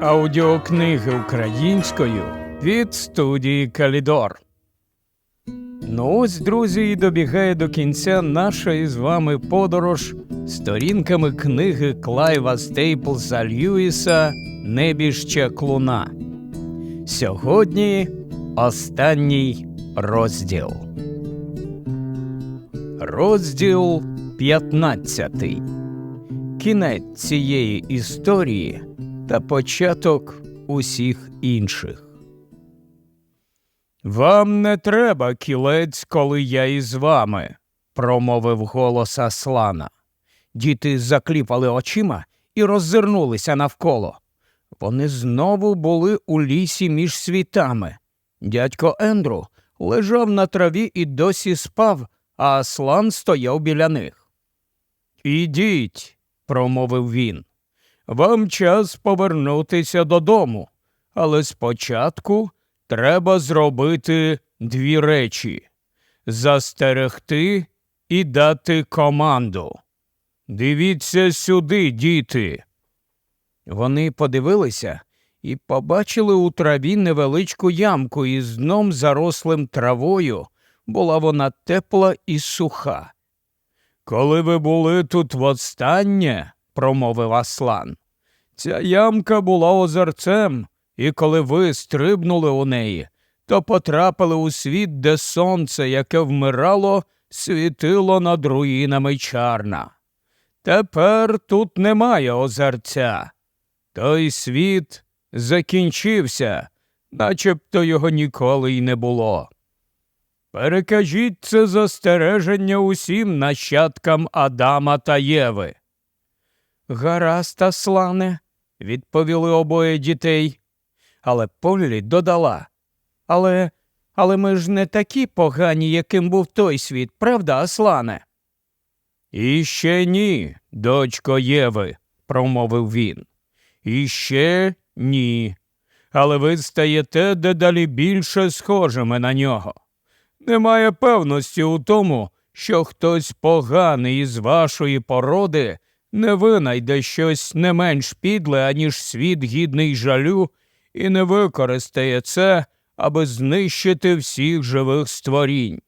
Аудіокниги українською від студії Калідор. Ну ось, друзі, і добігає до кінця наша із вами подорож сторінками книги Клайва Стейплса Льюіса Небіжча клуна. Сьогодні останній розділ. Розділ 15. Кінець цієї історії та початок усіх інших. Вам не треба кілець, коли я із вами, промовив голос Аслана. Діти закліпали очима і роззирнулися навколо. Вони знову були у лісі між світами. Дядько Ендру лежав на траві і досі спав, а Аслан стояв біля них. Ідіть, промовив він. Вам час повернутися додому, але спочатку треба зробити дві речі застерегти і дати команду. Дивіться сюди, діти. Вони подивилися і побачили у траві невеличку ямку із дном зарослим травою. Була вона тепла і суха. Коли ви були тут востаннє, промовив Аслан, ця ямка була озерцем, і коли ви стрибнули у неї, то потрапили у світ, де сонце, яке вмирало, світило над руїнами чарна. Тепер тут немає озерця. Той світ закінчився, начебто його ніколи й не було. Перекажіть це застереження усім нащадкам Адама та Єви. Гаразд, Аслане, відповіли обоє дітей. Але Поллі додала. Але але ми ж не такі погані, яким був той світ, правда, Аслане? І ще ні, дочко Єви, промовив він. І ще ні. Але ви стаєте дедалі більше схожими на нього. Немає певності у тому, що хтось поганий із вашої породи не винайде щось не менш підле, аніж світ гідний жалю, і не використає це, аби знищити всіх живих створінь.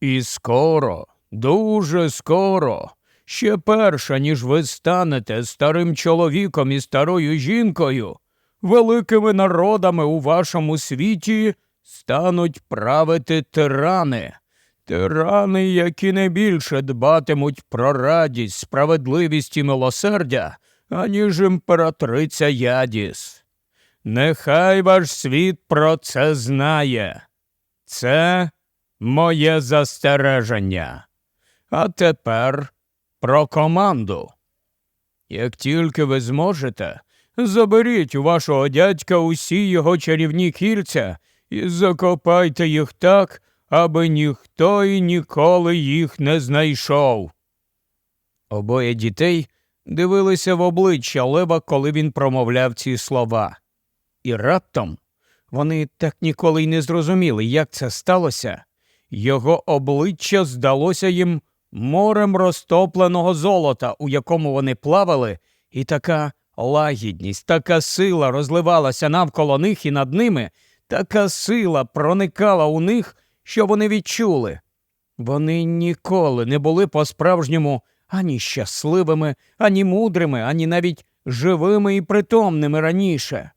І скоро, дуже скоро, ще перша, ніж ви станете старим чоловіком і старою жінкою, великими народами у вашому світі стануть правити тирани. Тирани, які не більше дбатимуть про радість, справедливість і милосердя, аніж імператриця Ядіс. Нехай ваш світ про це знає. Це моє застереження. А тепер про команду. Як тільки ви зможете, заберіть у вашого дядька усі його чарівні кільця і закопайте їх так, аби ніхто і ніколи їх не знайшов. Обоє дітей дивилися в обличчя Лева, коли він промовляв ці слова. І раптом вони так ніколи й не зрозуміли, як це сталося. Його обличчя здалося їм морем розтопленого золота, у якому вони плавали, і така лагідність, така сила розливалася навколо них і над ними, така сила проникала у них, що вони відчули. Вони ніколи не були по-справжньому ані щасливими, ані мудрими, ані навіть живими і притомними раніше.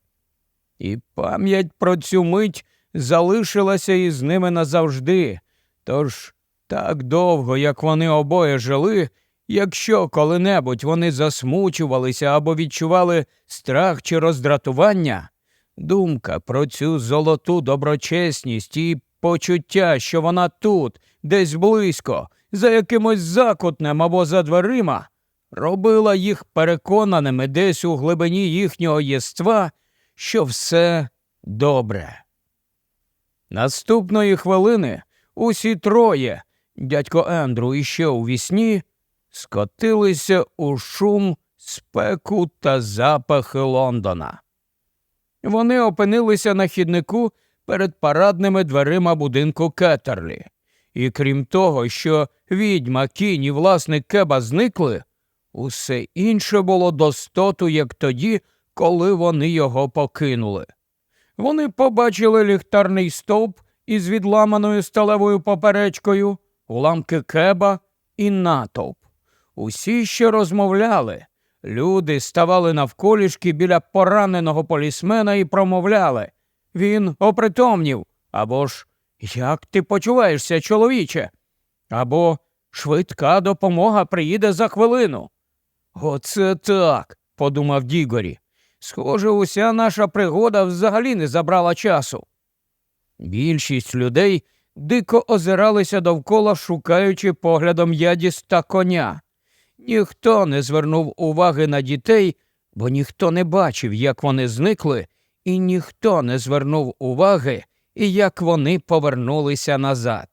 І пам'ять про цю мить залишилася із ними назавжди. Тож так довго, як вони обоє жили, якщо коли-небудь вони засмучувалися або відчували страх чи роздратування, думка про цю золоту доброчесність і почуття, що вона тут, десь близько, за якимось закутнем або за дверима, робила їх переконаними десь у глибині їхнього єства, що все добре. Наступної хвилини усі троє, дядько Ендру іще у вісні, скотилися у шум, спеку та запахи Лондона. Вони опинилися на хіднику перед парадними дверима будинку Кетерлі. І крім того, що відьма, кінь і власник кеба зникли, усе інше було достоту, як тоді, коли вони його покинули. Вони побачили ліхтарний стовп із відламаною сталевою поперечкою, уламки кеба і натовп. Усі ще розмовляли. Люди ставали навколішки біля пораненого полісмена і промовляли Він опритомнів. Або ж Як ти почуваєшся, чоловіче? Або Швидка допомога приїде за хвилину. Оце так, подумав Дігорі. Схоже, уся наша пригода взагалі не забрала часу. Більшість людей дико озиралися довкола, шукаючи поглядом ядіста коня. Ніхто не звернув уваги на дітей, бо ніхто не бачив, як вони зникли, і ніхто не звернув уваги, як вони повернулися назад.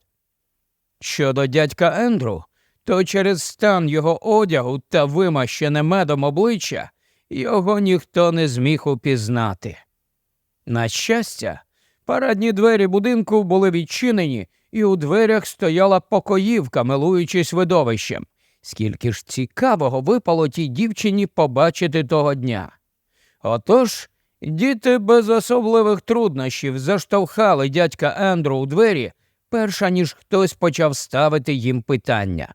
Щодо дядька Ендру, то через стан його одягу та вимащене медом обличчя його ніхто не зміг упізнати. На щастя, парадні двері будинку були відчинені, і у дверях стояла покоївка, милуючись видовищем. Скільки ж цікавого випало тій дівчині побачити того дня. Отож, діти без особливих труднощів заштовхали дядька Ендру у двері, перша ніж хтось почав ставити їм питання.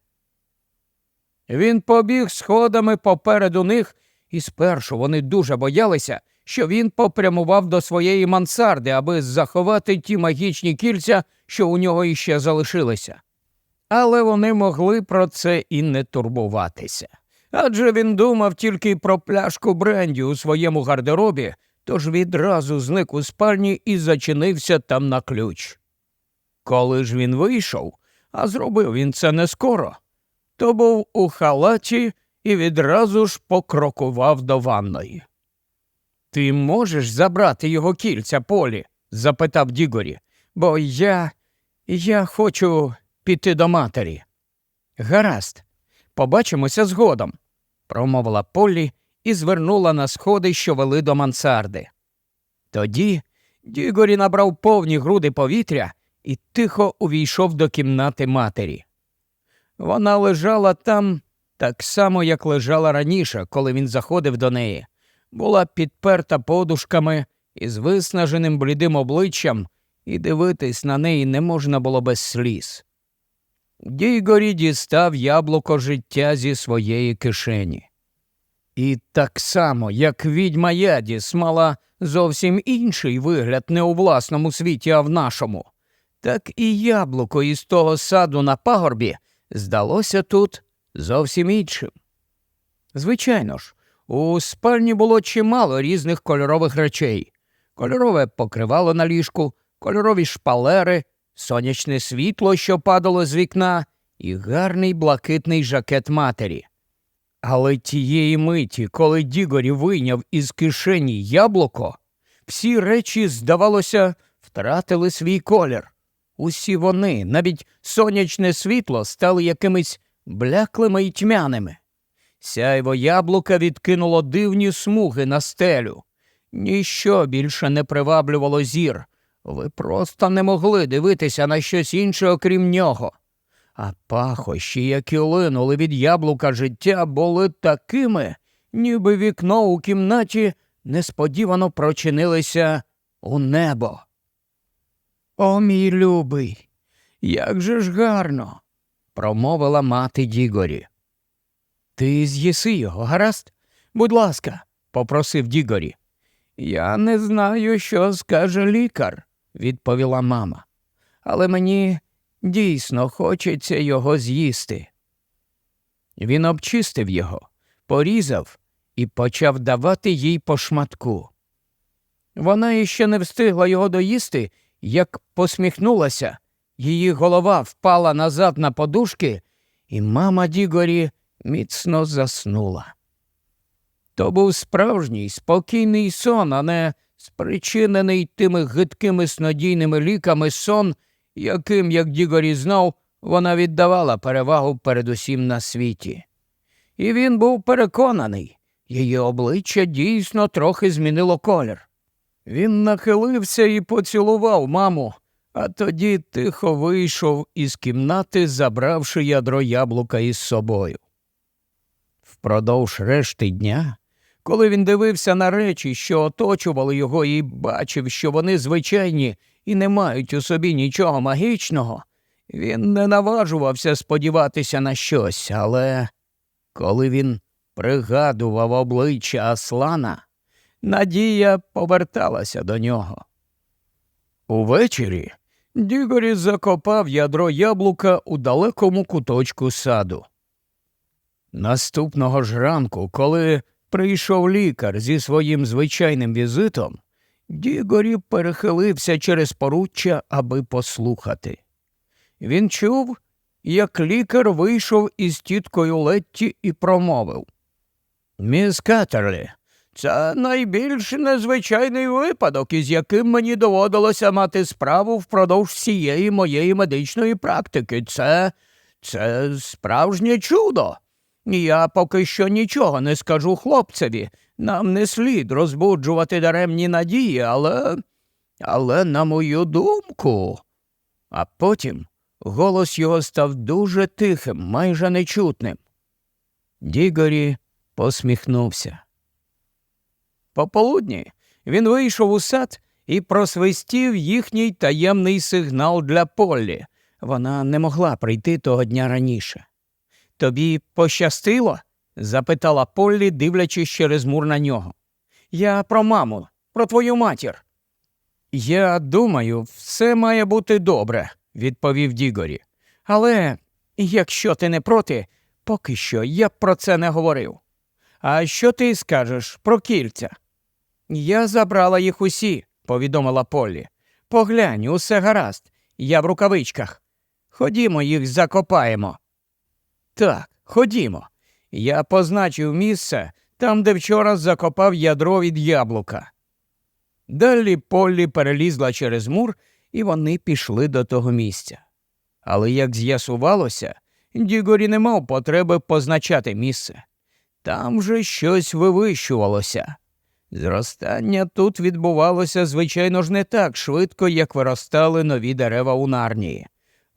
Він побіг сходами попереду них, і спершу вони дуже боялися, що він попрямував до своєї мансарди, аби заховати ті магічні кільця, що у нього іще залишилися. Але вони могли про це і не турбуватися. Адже він думав тільки про пляшку бренді у своєму гардеробі, тож відразу зник у спальні і зачинився там на ключ. Коли ж він вийшов, а зробив він це не скоро, то був у халаті і відразу ж покрокував до ванної. Ти можеш забрати його кільця, Полі? запитав Дігорі, бо я. я хочу піти до матері. Гаразд, побачимося згодом, промовила Полі і звернула на сходи, що вели до мансарди. Тоді Дігорі набрав повні груди повітря і тихо увійшов до кімнати матері. Вона лежала там так само, як лежала раніше, коли він заходив до неї, була підперта подушками із виснаженим блідим обличчям, і дивитись на неї не можна було без сліз. Дійгорі дістав яблуко життя зі своєї кишені. І так само, як відьма Ядіс мала зовсім інший вигляд не у власному світі, а в нашому, так і яблуко із того саду на пагорбі здалося тут зовсім іншим. Звичайно ж, у спальні було чимало різних кольорових речей кольорове покривало на ліжку, кольорові шпалери, сонячне світло, що падало з вікна, і гарний блакитний жакет матері. Але тієї миті, коли Дігорі вийняв із кишені яблуко, всі речі, здавалося, втратили свій колір. Усі вони, навіть сонячне світло, стали якимись бляклими й тьмяними. Сяйво яблука відкинуло дивні смуги на стелю. Ніщо більше не приваблювало зір. Ви просто не могли дивитися на щось інше, окрім нього. А пахощі, які линули від яблука життя, були такими, ніби вікно у кімнаті несподівано прочинилися у небо. О, мій любий, як же ж гарно, промовила мати Дігорі. Ти з'їси його, гаразд? Будь ласка, попросив Дігорі. Я не знаю, що скаже лікар, відповіла мама, але мені дійсно хочеться його з'їсти. Він обчистив його, порізав і почав давати їй по шматку. Вона іще не встигла його доїсти, як посміхнулася, її голова впала назад на подушки, і мама Дігорі міцно заснула. То був справжній спокійний сон, а не спричинений тими гидкими снодійними ліками сон, яким, як Дігорі знав, вона віддавала перевагу передусім на світі. І він був переконаний, її обличчя дійсно трохи змінило колір. Він нахилився і поцілував маму, а тоді тихо вийшов із кімнати, забравши ядро яблука із собою. Впродовж решти дня, Коли він дивився на речі, що оточували його, і бачив, що вони звичайні і не мають у собі нічого магічного, він не наважувався сподіватися на щось, але коли він пригадував обличчя Аслана, надія поверталася до нього. Увечері Дігорі закопав ядро яблука у далекому куточку саду. Наступного ж ранку, коли прийшов лікар зі своїм звичайним візитом, Дігорі перехилився через поруччя, аби послухати. Він чув, як лікар вийшов із тіткою Летті і промовив Міс Катерлі, це найбільш незвичайний випадок, із яким мені доводилося мати справу впродовж всієї моєї медичної практики. Це це справжнє чудо. Я поки що нічого не скажу хлопцеві. Нам не слід розбуджувати даремні надії, але. але на мою думку. А потім голос його став дуже тихим, майже нечутним. Дігорі посміхнувся. Пополудні він вийшов у сад і просвистів їхній таємний сигнал для Поллі. Вона не могла прийти того дня раніше. Тобі пощастило? запитала Поллі, дивлячись через мур на нього. Я про маму, про твою матір. Я думаю, все має бути добре, відповів Дігорі. Але якщо ти не проти, поки що я про це не говорив. А що ти скажеш про кільця? Я забрала їх усі, повідомила Поллі. Поглянь, усе гаразд, я в рукавичках. Ходімо, їх закопаємо. Так, ходімо. Я позначив місце там, де вчора закопав ядро від яблука. Далі Поллі перелізла через мур, і вони пішли до того місця. Але, як з'ясувалося, Дігорі не мав потреби позначати місце. Там же щось вивищувалося. Зростання тут відбувалося, звичайно ж, не так швидко, як виростали нові дерева у нарнії,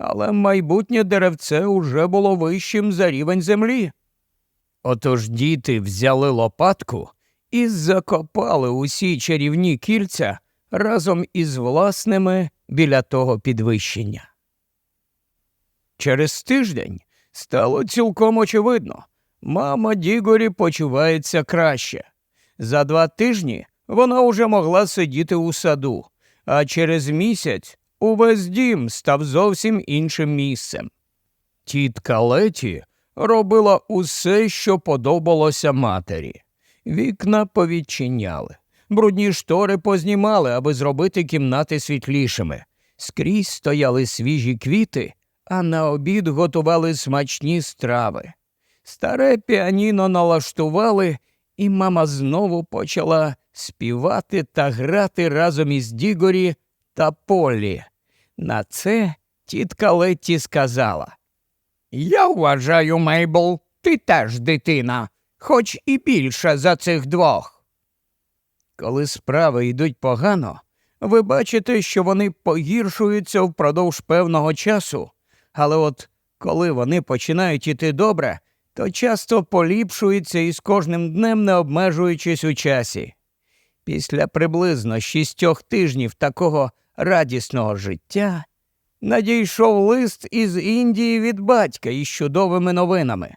але майбутнє деревце уже було вищим за рівень землі. Отож діти взяли лопатку і закопали усі чарівні кільця разом із власними біля того підвищення. Через тиждень стало цілком очевидно. Мама Дігорі почувається краще. За два тижні вона уже могла сидіти у саду, а через місяць увесь дім став зовсім іншим місцем. Тітка Леті робила усе, що подобалося матері. Вікна повідчиняли, брудні штори познімали, аби зробити кімнати світлішими. Скрізь стояли свіжі квіти, а на обід готували смачні страви. Старе піаніно налаштували, і мама знову почала співати та грати разом із Дігорі та Полі. На це тітка Летті сказала Я вважаю, Мейбл, ти теж дитина, хоч і більше за цих двох. Коли справи йдуть погано, ви бачите, що вони погіршуються впродовж певного часу, але от коли вони починають іти добре, то часто поліпшується і з кожним днем не обмежуючись у часі. Після приблизно шістьох тижнів такого радісного життя надійшов лист із Індії від батька із чудовими новинами.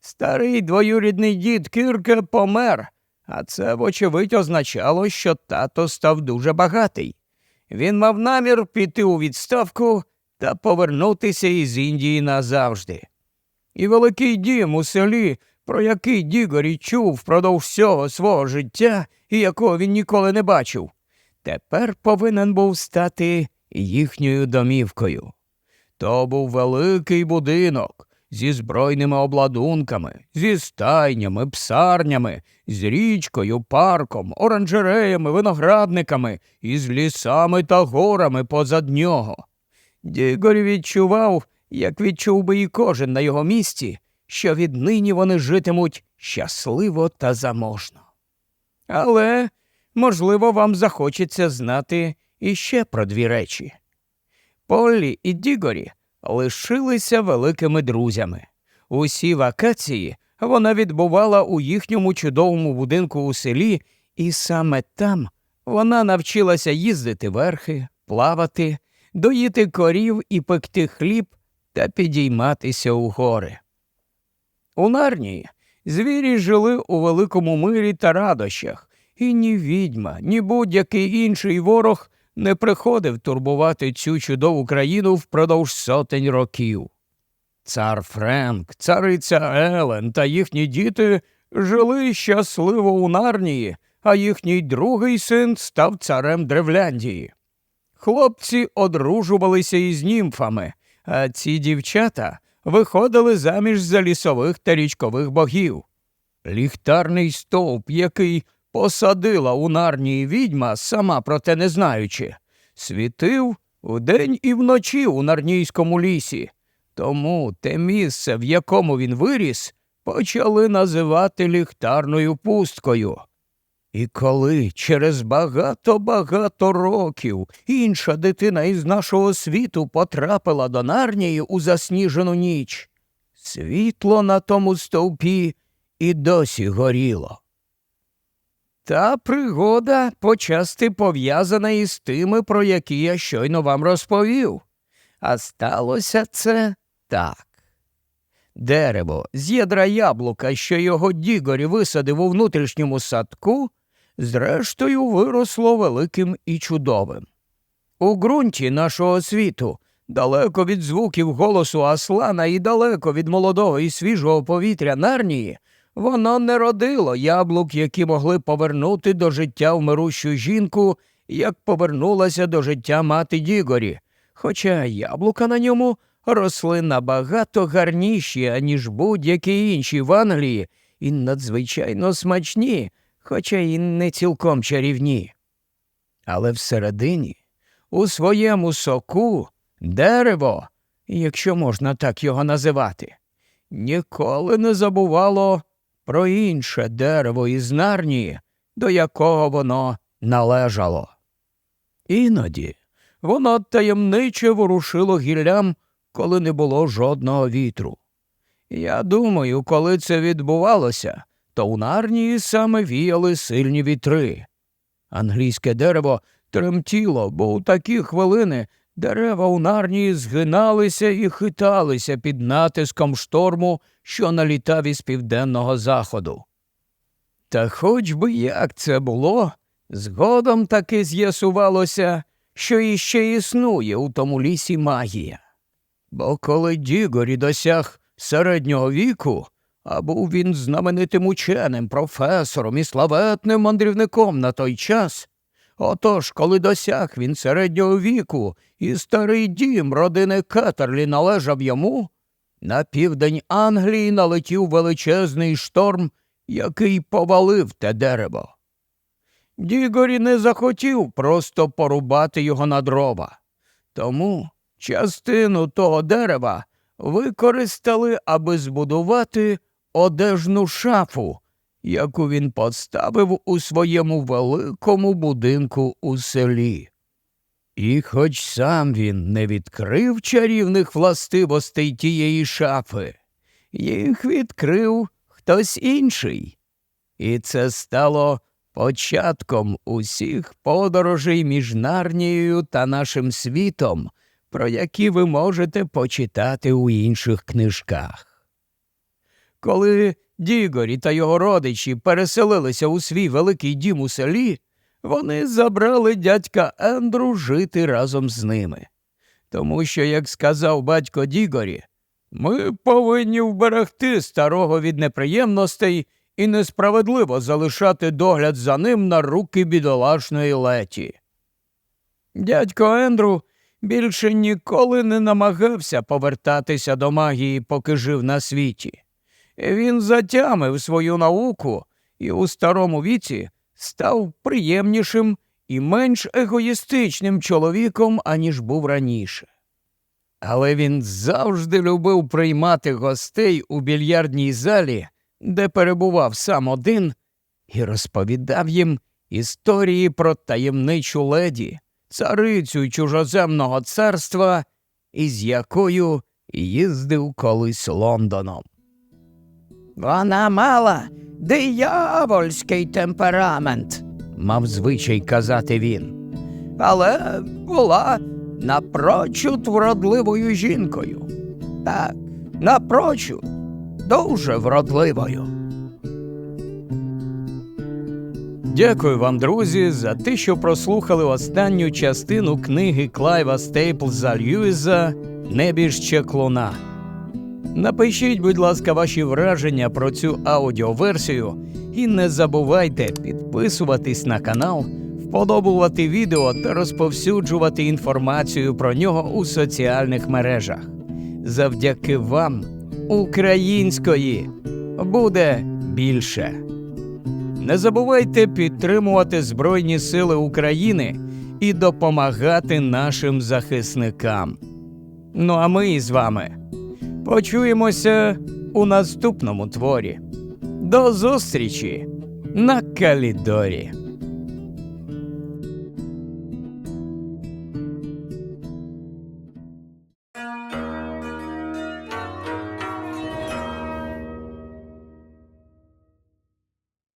Старий двоюрідний дід Кірке помер, а це, вочевидь, означало, що тато став дуже багатий. Він мав намір піти у відставку та повернутися із Індії назавжди. І великий дім у селі, про який Дігорі чув впродовж всього свого життя і якого він ніколи не бачив, тепер повинен був стати їхньою домівкою. То був великий будинок зі збройними обладунками, зі стайнями, псарнями, з річкою, парком, оранжереями, виноградниками і з лісами та горами позад нього. Дігорі відчував, як відчув би і кожен на його місці, що віднині вони житимуть щасливо та заможно. Але, можливо, вам захочеться знати іще про дві речі. Поллі і Дігорі лишилися великими друзями. Усі вакації вона відбувала у їхньому чудовому будинку у селі, і саме там вона навчилася їздити верхи, плавати, доїти корів і пекти хліб та підійматися у гори. У Нарнії звірі жили у великому мирі та радощах, і ні відьма, ні будь-який інший ворог не приходив турбувати цю чудову країну впродовж сотень років. Цар Френк, цариця Елен та їхні діти жили щасливо у Нарнії, а їхній другий син став царем Древляндії. Хлопці одружувалися із німфами, а ці дівчата виходили заміж за лісових та річкових богів. Ліхтарний стовп, який посадила у нарнії відьма, сама про те не знаючи, світив вдень і вночі у нарнійському лісі. Тому те місце, в якому він виріс, почали називати ліхтарною пусткою. І коли через багато-багато років інша дитина із нашого світу потрапила до Нарнії у засніжену ніч, світло на тому стовпі і досі горіло. Та пригода почасти пов'язана із тими, про які я щойно вам розповів. А сталося це так. Дерево з ядра яблука, що його Дігорі висадив у внутрішньому садку, зрештою виросло великим і чудовим. У ґрунті нашого світу, далеко від звуків голосу Аслана і далеко від молодого і свіжого повітря Нарнії, воно не родило яблук, які могли повернути до життя вмирущу жінку, як повернулася до життя мати Дігорі, хоча яблука на ньому росли набагато гарніші, аніж будь-які інші в Англії, і надзвичайно смачні, хоча й не цілком чарівні. Але всередині, у своєму соку, дерево, якщо можна так його називати, ніколи не забувало про інше дерево із Нарнії, до якого воно належало. Іноді воно таємниче ворушило гіллям, коли не було жодного вітру. Я думаю, коли це відбувалося, то у Нарнії саме віяли сильні вітри. Англійське дерево тремтіло, бо у такі хвилини дерева у Нарнії згиналися і хиталися під натиском шторму, що налітав із південного заходу. Та хоч би як це було, згодом таки з'ясувалося, що іще існує у тому лісі магія. Бо коли Дігорі досяг середнього віку, а був він знаменитим ученим, професором і славетним мандрівником на той час, отож, коли досяг він середнього віку і старий дім родини Кетерлі належав йому, на південь Англії налетів величезний шторм, який повалив те дерево. Дігорі не захотів просто порубати його на дрова. Тому частину того дерева використали, аби збудувати одежну шафу, яку він поставив у своєму великому будинку у селі. І хоч сам він не відкрив чарівних властивостей тієї шафи, їх відкрив хтось інший. І це стало початком усіх подорожей між Нарнією та нашим світом, про які ви можете почитати у інших книжках. Коли Дігорі та його родичі переселилися у свій великий дім у селі, вони забрали дядька Ендру жити разом з ними. Тому що, як сказав батько Дігорі, ми повинні вберегти старого від неприємностей і несправедливо залишати догляд за ним на руки бідолашної леті. Дядько Ендру більше ніколи не намагався повертатися до магії, поки жив на світі. Він затямив свою науку і у старому віці став приємнішим і менш егоїстичним чоловіком, аніж був раніше. Але він завжди любив приймати гостей у більярдній залі, де перебував сам один, і розповідав їм історії про таємничу леді, царицю чужоземного царства, із якою їздив колись Лондоном. Вона мала диявольський темперамент, мав звичай казати він. Але була напрочуд вродливою жінкою. Так, напрочуд, дуже вродливою. Дякую вам, друзі, за те, що прослухали останню частину книги Клайва Стейплза Льюіза Небіж чеклуна. Напишіть, будь ласка, ваші враження про цю аудіоверсію і не забувайте підписуватись на канал, вподобувати відео та розповсюджувати інформацію про нього у соціальних мережах. Завдяки вам української буде більше. Не забувайте підтримувати Збройні Сили України і допомагати нашим захисникам. Ну а ми з вами почуємося у наступному творі. До зустрічі на Калідорі.